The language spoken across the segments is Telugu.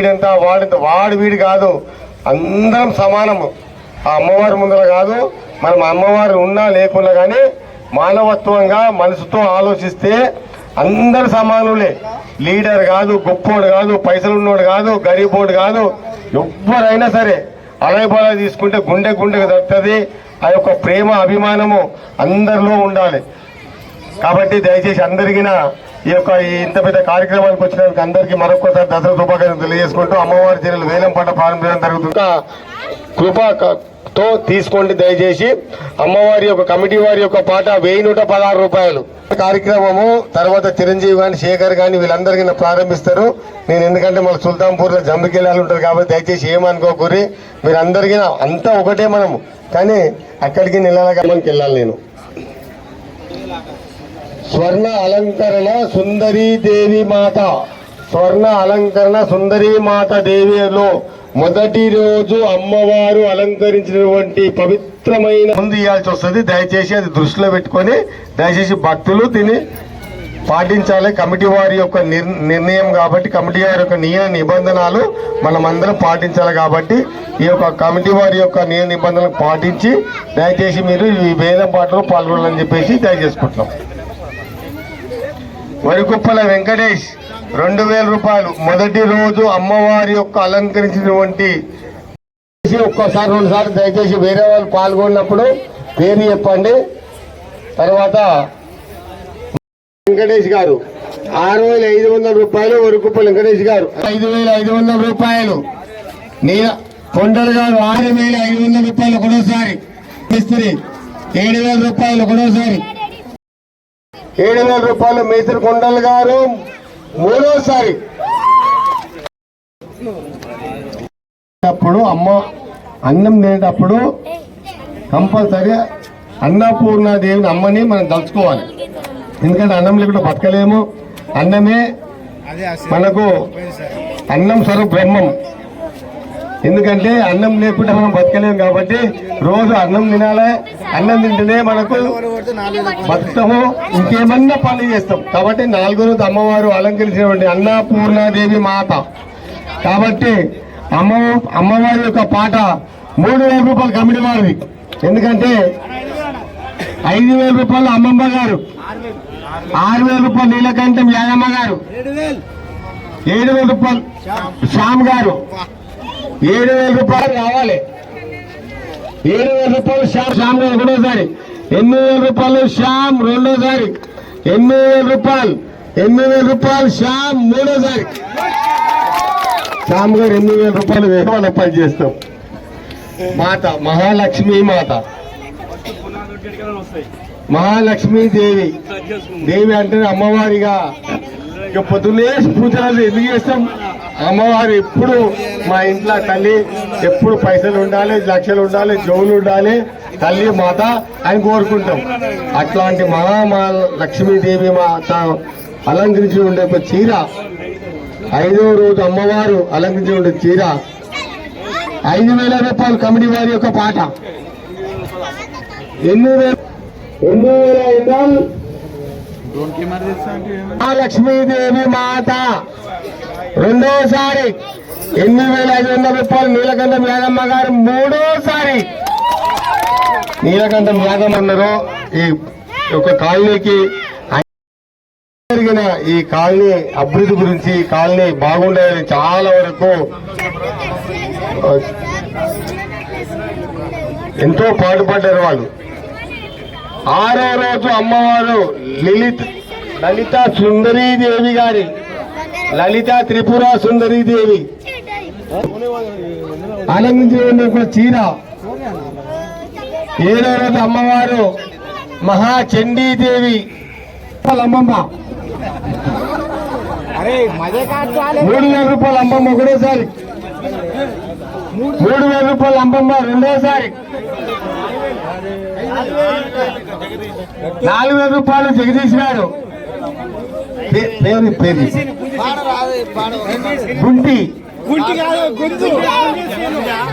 వీడంతా వాడి వాడు వీడు కాదు. అందరం సమానము ఆ అమ్మవారి ముందర కాదు. మనం అమ్మవారు ఉన్నా లేకున్నా కానీ మానవత్వంగా మనసుతో ఆలోచిస్తే అందరు సమానులే. లీడర్ కాదు గొప్పోడు కాదు పైసలు ఉన్నోడు కాదు గరీబోడు కాదు. ఎవ్వరైనా సరే అలయబల తీసుకుంటే గుండె గుండెకు దొరుకుతుంది ఆ యొక్క ప్రేమ అభిమానము అందరిలో ఉండాలి. కాబట్టి దయచేసి అందరికీ ఈ యొక్క ఈ ఇంత పెద్ద కార్యక్రమానికి వచ్చినందుకు అందరికీ మరొకసారి దసరా శుభాకాంక్షలు తెలియజేసుకుంటూ అమ్మవారి చర్యలు వేలం పాట ప్రారంభించడం జరుగుతుంది. కృప తో తీసుకోండి దయచేసి. అమ్మవారి యొక్క కమిటీ వారి యొక్క పాట వెయ్యి నూట పదహారు రూపాయలు. కార్యక్రమము తర్వాత చిరంజీవి గాని శేఖర్ గాని వీళ్ళందరికీ ప్రారంభిస్తారు. నేను ఎందుకంటే మన సుల్తాన్పూర్లో జంబికెళ్ళాలి ఉంటుంది కాబట్టి దయచేసి ఏమనుకోకూరి. మీరందరికీ నా- అంతా ఒకటే మనము. కానీ అక్కడికి నెలలకి వెళ్ళాలి నేను? స్వర్ణ అలంకరణ సుందరీ దేవి మాత. స్వర్ణ అలంకరణ సుందరీ మాత దేవిలో మొదటి రోజు అమ్మవారు అలంకరించినటువంటి పవిత్రమైన ముందు ఇవ్వాల్సి వస్తుంది. దయచేసి అది దృష్టిలో పెట్టుకొని దయచేసి భక్తులు దీన్ని పాటించాలి. కమిటీ వారి యొక్క నిర్ణయం కాబట్టి కమిటీ వారి యొక్క నియమ నిబంధనలు మనమందరం పాటించాలి కాబట్టి ఈ యొక్క కమిటీ వారి యొక్క నియమ నిబంధనలు పాటించి దయచేసి మీరు ఈ వేలం పాటలో పాల్గొనాలని చెప్పేసి దయచేసుకుంటున్నాం వరికుప్పల వెంకటేష్ రెండు వేల రూపాయలు. మొదటి రోజు అమ్మవారి యొక్క అలంకరించినటువంటి దయచేసి ఒక్కసారి రెండుసార్లు దయచేసి వేరే వాళ్ళు పాల్గొన్నప్పుడు పేరు చెప్పండి. తర్వాత వెంకటేష్ గారు ఆరు వేల ఐదు వందల రూపాయలు వరకుప్ప వెంకటేష్ గారు. ఐదు వేల ఐదు వందల రూపాయలు. నీల కొండలు గారు ఆరు వేల ఐదు వందల రూపాయలు ఒకటోసారి మిస్త్రి ఏడు వేల రూపాయలు ఒకటోసారి ఏడు వేల రూపాయలు మేస్త్రి కొండలు గారు మూడోసారి. అప్పుడు అమ్మ అన్నం తినేటప్పుడు కంపల్సరీ అన్నపూర్ణ దేవిని అమ్మని మనం తలుచుకోవాలి. ఎందుకంటే అన్నం లేకుండా బతకలేము. అన్నమే మనకు అన్నం స్వరూప బ్రహ్మం. ఎందుకంటే అన్నం లేకుండా మనం బతకలేము కాబట్టి రోజు అన్నం తినాలి అన్నం తింటేనే మనకు బతుకుతాము ఇంకేమన్నా పనులు చేస్తాం. కాబట్టి నాలుగో రోజు అమ్మవారు అలంకరించినటువంటి అన్నపూర్ణాదేవి మాత. కాబట్టి అమ్మ అమ్మవారి యొక్క పాట మూడు వేల రూపాయలు కమిటీ వారిది. ఎందుకంటే ఐదు వేల రూపాయలు అమ్మమ్మ గారు ఆరు వేల రూపాయలు నీలకంఠం యాదమ్మ గారు ఏడు వేల రూపాయలు శ్యామ్ గారు. ఏడు వేల రూపాయలు రావాలి ఏడు వేల రూపాయలు శ్యామ్ శ్యామ్ గారు ఒకటోసారి. ఎనిమిది వేల రూపాయలు శ్యామ్ రెండోసారి. ఎనిమిది వేల రూపాయలు ఎనిమిది వేల రూపాయలు శ్యామ్ మూడోసారి. శ్యామ్ గారు ఎనిమిది వేల రూపాయలు వేరే పని చేస్తాం. మాత మహాలక్ష్మి మాత. మహాలక్ష్మి దేవి. దేవి అంటే అమ్మవారిగా. ఇక పొద్దున్నే పూజలు ఎందుకు చేస్తాం? అమ్మవారు ఎప్పుడు మా ఇంట్లో తల్లి ఎప్పుడు పైసలు ఉండాలి లక్షలు ఉండాలి జోలు ఉండాలి తల్లి మాత అని కోరుకుంటాం. అట్లాంటి మహా లక్ష్మీదేవి మాత అలంకరించి ఉండే ఒక చీర ఐదో రోజు అమ్మవారు అలంకరించి ఉండే చీర ఐదు వేల రూపాయలు కమిటీ వారి యొక్క పాట. ఎన్నో వేల ఎనిమిది వేల లక్ష్మీదేవి మాత. రెండోసారి ఎనిమిది వేల ఐదు వందల రూపాయలు నీలకంఠం యాదమ్మ గారు మూడోసారి నీలకంఠం యాదమ్మ అన్నారు ఈ ఒక కాలనీకి జరిగిన ఈ కాలనీ అభివృద్ధి గురించి ఈ కాలనీ బాగుండేది చాలా వరకు ఎంతో పాటుపడ్డారు వాళ్ళు. ఆరో రోజు అమ్మవారు లలిత లలిత సుందరీదేవి గారి లలిత త్రిపుర సుందరీదేవి అలంకరించిన చీర. ఏడో రోజు అమ్మవారు మహాచండీదేవి అమ్మమ్మ. మూడు వేల రూపాయలు అమ్మమ్మ ఒకటోసారి. మూడు వేల రూపాయలు అమ్మమ్మ రెండోసారి. నాలుగు వేల రూపాయలు జగదీష్ గారు పేరు పేరు. గుంటి.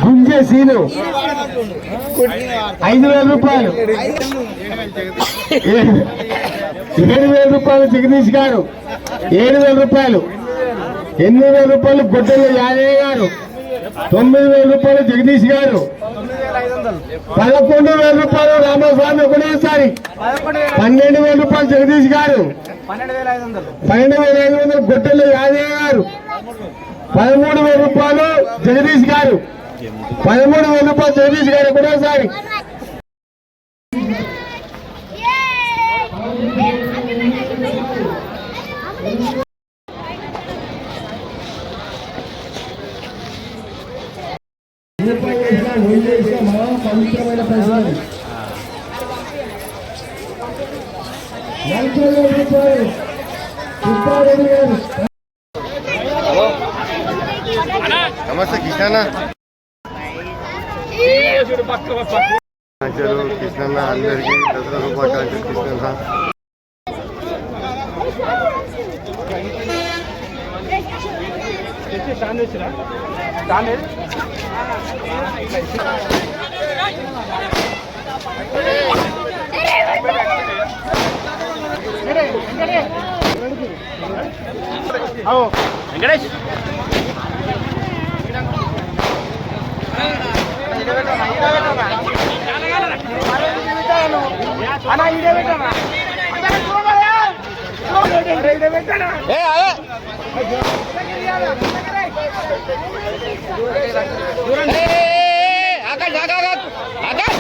గుంజేసీలు ఐదు వేల రూపాయలు. ఏడు వేల రూపాయలు జగదీష్ గారు ఏడు వేల రూపాయలు. ఎనిమిది వేల రూపాయలు గొడ్డల యాదయ్య గారు. తొమ్మిది వేల రూపాయలు జగదీష్ గారు పదకొండు వేల రూపాయలు రామస్వామి ఒకటేసారి పన్నెండు వేల రూపాయలు జగదీష్ గారు. పన్నెండు వేల ఐదు వందలు. గొడ్డల యాదయ్య గారు. పదమూడు వేల రూపాయలు జగదీష్ గారు. పదమూడు వేల రూపాయలు జగదీష్ గారు ఒకటేసారి నలభై వేల రూపాయలు సుబ్బారెడ్డి గారు నమస్తే కృష్ణ కృష్ణ అందరికి దసరా శుభాకాంక్షలు కృష్ణ వెంకటేష్ ఆకాశ్ ఆకాశ్ ఆకాశ్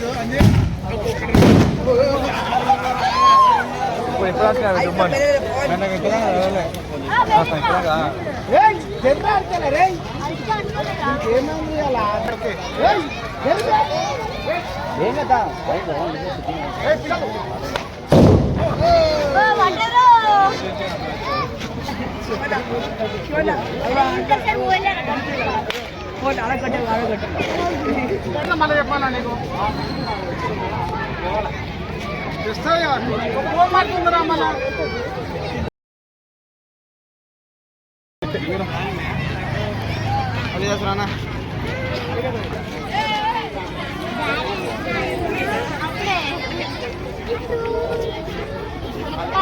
దూరం ఉన్నా అని చెప్పి ఇప్పుడు ఎప్పుడు మళ్ళీ చెప్పాలా నీకు మాట్లాడుతుందిరా మళ్ళా అది చేస్తున్నా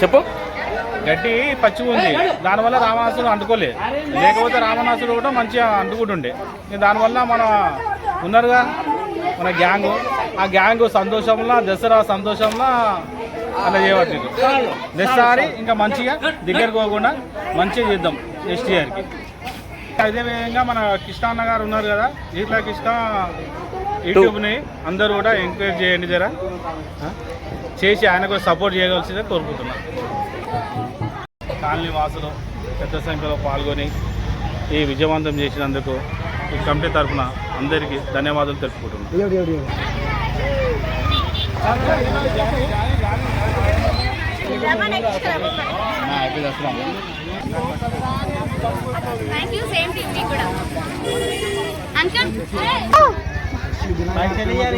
చెప్పు. గడ్డి పచ్చిగా ఉంది. దానివల్ల రావణాసుడు అంటుకోలేదు. లేకపోతే రావణాసుడు కూడా మంచిగా అంటుకుంటుండే. దానివల్ల మన ఉన్నారుగా మన గ్యాంగ్ ఆ గ్యాంగ్ సంతోషంలో దసరా సంతోషంలో అలా చేయవచ్చు నెక్స్ట్సారి ఇంకా మంచిగా దగ్గరకు పోకుండా మంచిగా చేద్దాం నెక్స్ట్ ఇయర్కి అదే విధంగా మన కృష్ణ అన్న గారు ఉన్నారు కదా ఇట్లా కృష్ణ యూట్యూబ్ని అందరూ కూడా ఎంకరేజ్ చేయండి జరా. చేసి ఆయనకు సపోర్ట్ చేయవలసిందే కోరుకుంటున్నాను కాలనీ వాసులు పెద్ద సంఖ్యలో పాల్గొని ఈ విజయవంతం చేసినందుకు ఈ కమిటీ తరఫున అందరికీ ధన్యవాదాలు తెలుపుకుంటున్నాను. థ్యాంక్ बाइक चली जा